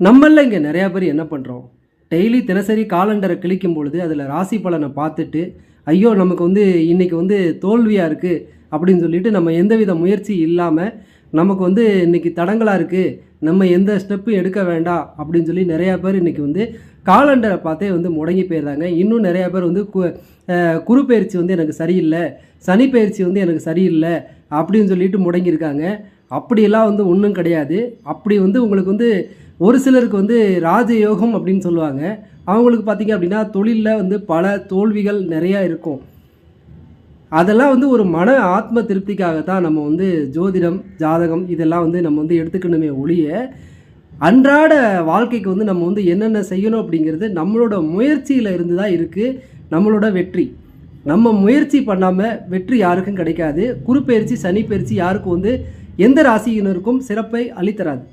நம்மள இங்கே நிறையா பேர் என்ன பண்ணுறோம் டெய்லி தினசரி காலண்டரை கிளிக்கும் பொழுது அதில் ராசி பலனை பார்த்துட்டு ஐயோ நமக்கு வந்து இன்றைக்கி வந்து தோல்வியாக இருக்குது அப்படின்னு சொல்லிட்டு நம்ம எந்தவித முயற்சி இல்லாமல் நமக்கு வந்து இன்னைக்கு தடங்களாக இருக்குது நம்ம எந்த ஸ்டெப்பும் எடுக்க வேண்டாம் அப்படின்னு சொல்லி நிறையா பேர் இன்றைக்கி வந்து காலண்டரை பார்த்தே வந்து முடங்கி போயிடுறாங்க. இன்னும் நிறையா பேர் வந்து கு குரு பயிற்சி வந்து எனக்கு சரியில்லை சனி பயிற்சி வந்து எனக்கு சரியில்லை அப்படின்னு சொல்லிட்டு முடங்கியிருக்காங்க. அப்படியெல்லாம் வந்து ஒன்றும் கிடையாது. அப்படி வந்து உங்களுக்கு வந்து ஒரு சிலருக்கு வந்து ராஜயோகம் அப்படின்னு சொல்லுவாங்க. அவங்களுக்கு பார்த்தீங்க அப்படின்னா தொழிலில் வந்து பல தோல்விகள் நிறையா இருக்கும். அதெல்லாம் வந்து ஒரு மன ஆத்ம திருப்திக்காகத்தான் நம்ம வந்து ஜோதிடம் ஜாதகம் இதெல்லாம் வந்து நம்ம வந்து எடுத்துக்கணுமே ஒழிய அன்றாட வாழ்க்கைக்கு வந்து நம்ம வந்து என்னென்ன செய்யணும் அப்படிங்கிறது நம்மளோட முயற்சியில் இருந்து தான் இருக்குது நம்மளோட வெற்றி. நம்ம முயற்சி பண்ணாமல் வெற்றி யாருக்கும் கிடைக்காது. குறுப்பெயர்ச்சி சனிப்பெயர்ச்சி யாருக்கும் வந்து எந்த ராசியினருக்கும் சிறப்பை அளித்தராது.